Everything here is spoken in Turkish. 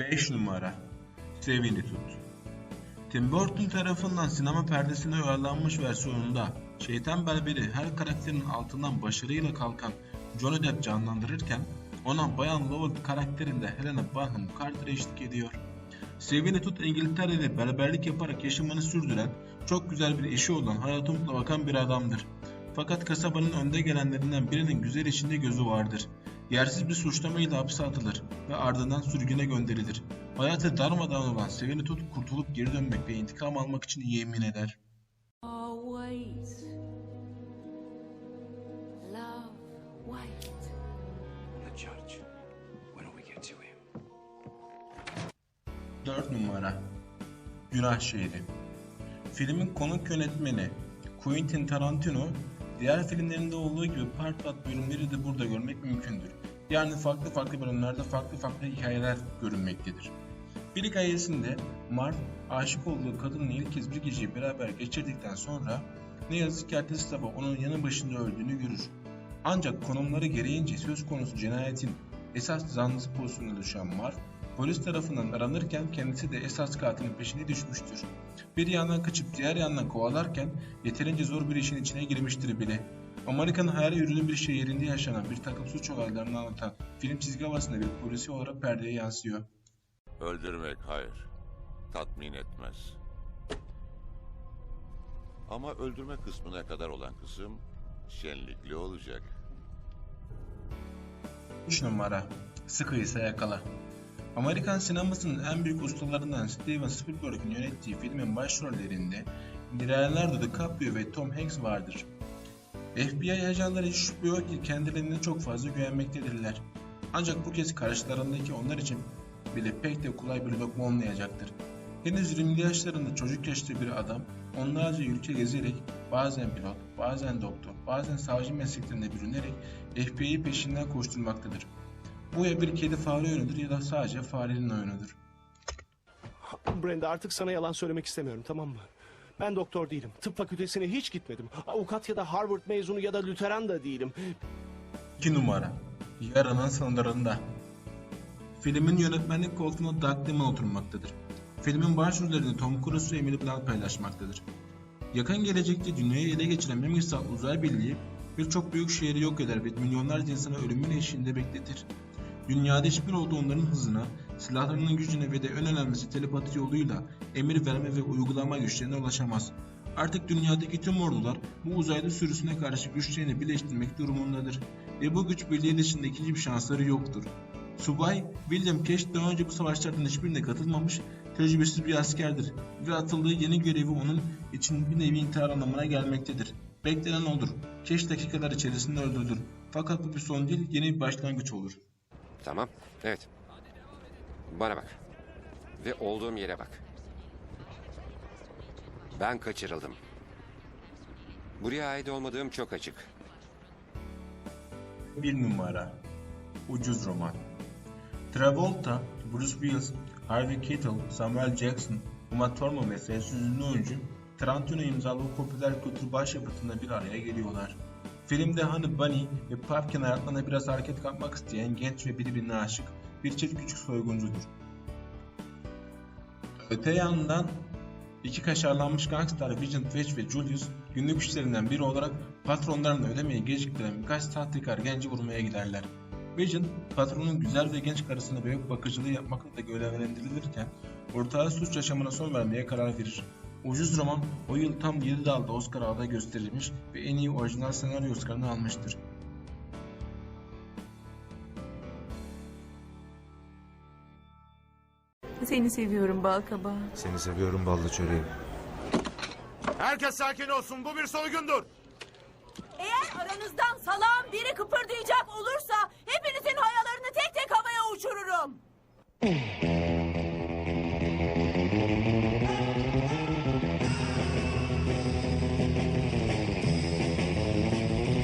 5 numara Sevini Tut Tim Burton tarafından sinema perdesine uyarlanmış versiyonunda şeytan berberi her karakterin altından başarıyla kalkan Johnny Depp canlandırırken ona Bayan Lovell karakterinde Helena Bonham Carter eşlik ediyor. Sevini Tut İngiltere'de berberlik yaparak yaşamını sürdüren, çok güzel bir eşi olan hayata umutla bakan bir adamdır. Fakat kasabanın önde gelenlerinden birinin güzel eşinde gözü vardır. Yersiz bir suçlamayla hapse atılır ve ardından sürgüne gönderilir. Hayatı darmadağın olan Sevini Tut kurtulup geri dönmek ve intikam almak için yemin eder. Wait. Love, wait. The judge. When do we get to him? 4 numara Günah Şehri Filmin konuk yönetmeni Quentin Tarantino diğer filmlerinde olduğu gibi part part bölümleri de burada görmek mümkündür. Yani farklı farklı bölümlerde farklı farklı hikayeler görünmektedir. Bir hikayesinde Mark aşık olduğu kadınla ilk kez bir geceyi beraber geçirdikten sonra ne yazık ki ertesi sabah onun yanı başında öldüğünü görür. Ancak konumları gereğince söz konusu cinayetin esas zanlısı pozisyonuna düşen Mark, polis tarafından aranırken kendisi de esas katilin peşine düşmüştür. Bir yandan kaçıp diğer yandan kovalarken yeterince zor bir işin içine girmiştir bile. Amerika'nın hayal ürünü bir şehrinde yaşanan bir takım suç olaylarını anlatan film çizgi havasında bir polisi olarak perdeye yansıyor. Öldürmek hayır. Tatmin etmez. Ama öldürme kısmına kadar olan kısım şenlikli olacak. 3 numara Sıkıysa yakala. Amerikan sinemasının en büyük ustalarından Steven Spielberg'in yönettiği filmin başrollerinde Leonardo DiCaprio ve Tom Hanks vardır. FBI ajanları hiç şüphe yok ki kendilerine çok fazla güvenmektedirler. Ancak bu kez karşılarındaki onlar için bile pek de kolay bir lokma olmayacaktır. Henüz 20 yaşlarında çocuk yaşta bir adam onlarca ülke gezerek bazen pilot, bazen doktor, bazen savcı mesleklerine bürünerek FBI'yi peşinden koşturmaktadır. Bu ya bir kedi fare oyunudur ya da sadece farenin oyunudur. Brenda artık sana yalan söylemek istemiyorum tamam mı? Ben doktor değilim. Tıp fakültesine hiç gitmedim. Avukat ya da Harvard mezunu ya da Lüteran da değilim. 2 numara Yaranın sınırlarında Filmin yönetmenlik koltuğuna Doug Liman oturmaktadır. Filmin başrollerini Tom Cruise ve Emily Blunt paylaşmaktadır. Yakın gelecekte dünyayı ele geçiren misal uzay birliği birçok büyük şehri yok eder ve milyonlarca insanı ölümün eşiğinde bekletir. Dünyada hiçbir ordu onların hızına, silahlarının gücüne ve de en önemlisi telepati yoluyla emir verme ve uygulama güçlerine ulaşamaz. Artık dünyadaki tüm ordular bu uzaylı sürüsüne karşı güçlerini birleştirmek durumundadır ve bu güç birliği dışında ikinci bir şansları yoktur. Subay William Cash daha önce bu savaşlardan hiçbirine katılmamış, tecrübesiz bir askerdir ve atıldığı yeni görevi onun için bir nevi intihar anlamına gelmektedir. Beklenen olur. Cash dakikalar içerisinde öldürülür. Fakat bu bir son değil, yeni bir başlangıç olur. Tamam. Evet. Bana bak. Ve olduğum yere bak. Ben kaçırıldım. Buraya ait olmadığım çok açık. Bir numara Ucuz roman Travolta, Bruce Willis, Harvey Keitel, Samuel Jackson, Uma Thurman ve sessiz ünlü oyuncu Tarantino imzalı popüler kültür başyapıtında bir araya geliyorlar. Filmde Honey Bunny ve Pumpkin hayatlarına biraz hareket katmak isteyen genç ve birbirine aşık bir çift küçük soyguncudur. Öte yandan iki kaşarlanmış gangster Vincent Veach ve Julius günlük işlerinden biri olarak patronlarını ödemeyi geciktiren birkaç sahtekar genci vurmaya giderler. Vincent patronun güzel ve genç karısına büyük bakıcılığı yapmakla da görevlendirilirken ortağı suç yaşamına son vermeye karar verir. Ucuz roman o yıl tam 7 dalda Oscar aday gösterilmiş ve en iyi orijinal senaryo Oscar'ını almıştır. Seni seviyorum balkabağı. Seni seviyorum ballı çöreğim. Herkes sakin olsun. Bu bir soygundur. Eğer aranızdan salağın biri kıpırdayacak olursa hepinizin hayalarını tek tek havaya uçururum.